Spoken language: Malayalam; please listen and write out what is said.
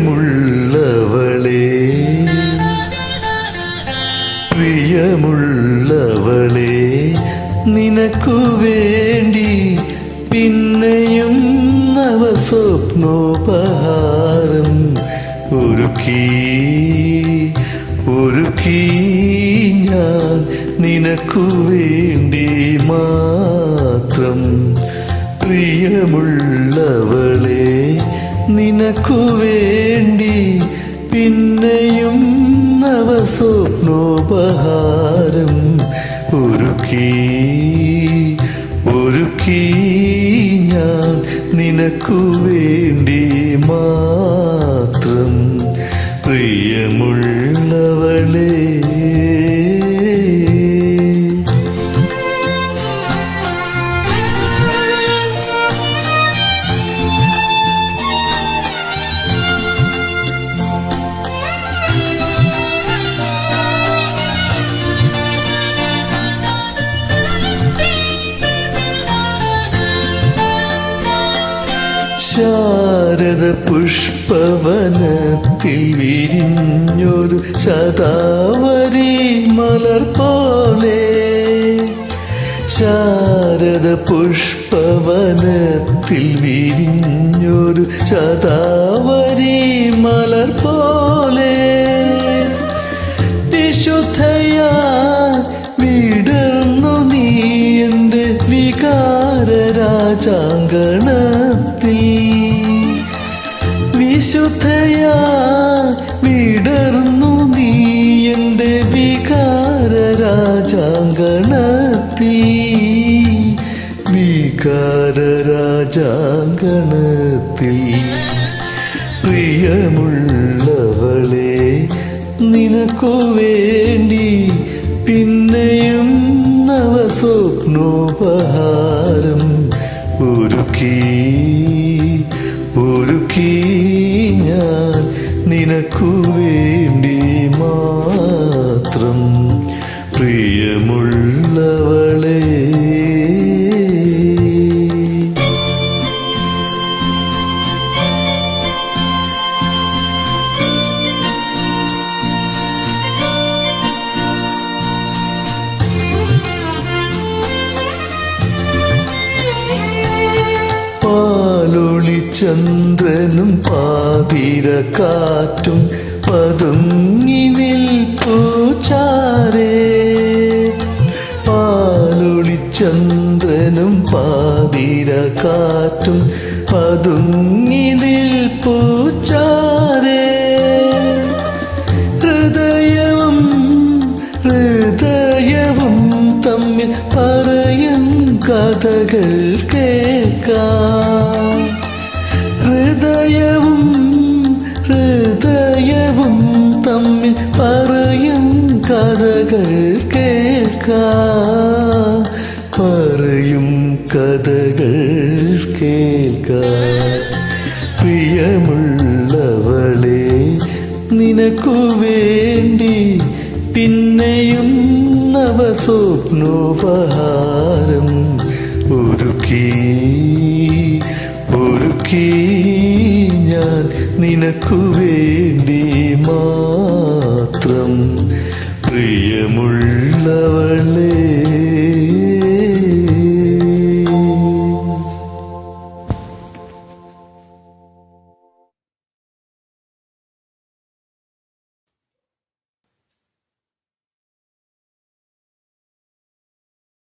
പ്രിയമുള്ളവളെ. പ്രിയമുള്ളവളെ നിനക്കു വേണ്ടി പിന്നെയും നവസ്വപ്നോപഹാരം ഒരുക്കി ഒരുക്കി ഞാൻ നിനക്കു വേണ്ടി മാത്രം പ്രിയമുള്ളവളെ. നിനക്കു വേണ്ടി പിന്നെയും നവസ്വപ്നോപഹാരം ഒരുക്കി ഒരുക്കി ഞാൻ നിനക്കു വേണ്ടി മാത്രം ശാരദ പുഷ്പവനത്തിൽ വിരിഞ്ഞൊരു ശതാവരി മലർ പോലെ. ശാരദ പുഷ്പവനത്തിൽ വിരിഞ്ഞൊരു ശതാവരി മലർ പോലെ. വികാര രാജാങ്കണത്തിൽ വിശുദ്ധയാ വിടർന്നു നീ എന്റെ വികാര രാജാങ്കണത്തിൽ വികാര രാജാങ്കണത്തിൽ പ്രിയമുള്ളവളെ നിനക്കു വേണ്ടി നവസ്വപ്നോപഹാരം ഒരുക്കി ഒരുക്കി ഞാൻ നിനക്കു വേണ്ടി മാത്രം പ്രിയമുള്ളവളെ ചന്ദ്രനും പാതിര കാറ്റും പതുങ്ങി നിൽപ്പൂച്ചാരേ ചന്ദ്രനും പാതിര കാറ്റും പതുങ്ങി നിൽപ്പൂച്ചാരേ ഹൃദയവും ഹൃദയവും തമ്മിൽ പറയും കഥകൾ കേൾക്കാം കഥകൾ കേൾക്കാം പറയും കഥകൾ കേൾക്കാം. പ്രിയമുള്ളവളെ നിനക്കു വേണ്ടി പിന്നെയും നവസ്വപ്നോപഹാരം ഒരുക്കി ഒരുക്കി ഞാൻ നിനക്കു വേണ്ടി മാത്രം പ്രിയമുള്ളവളേ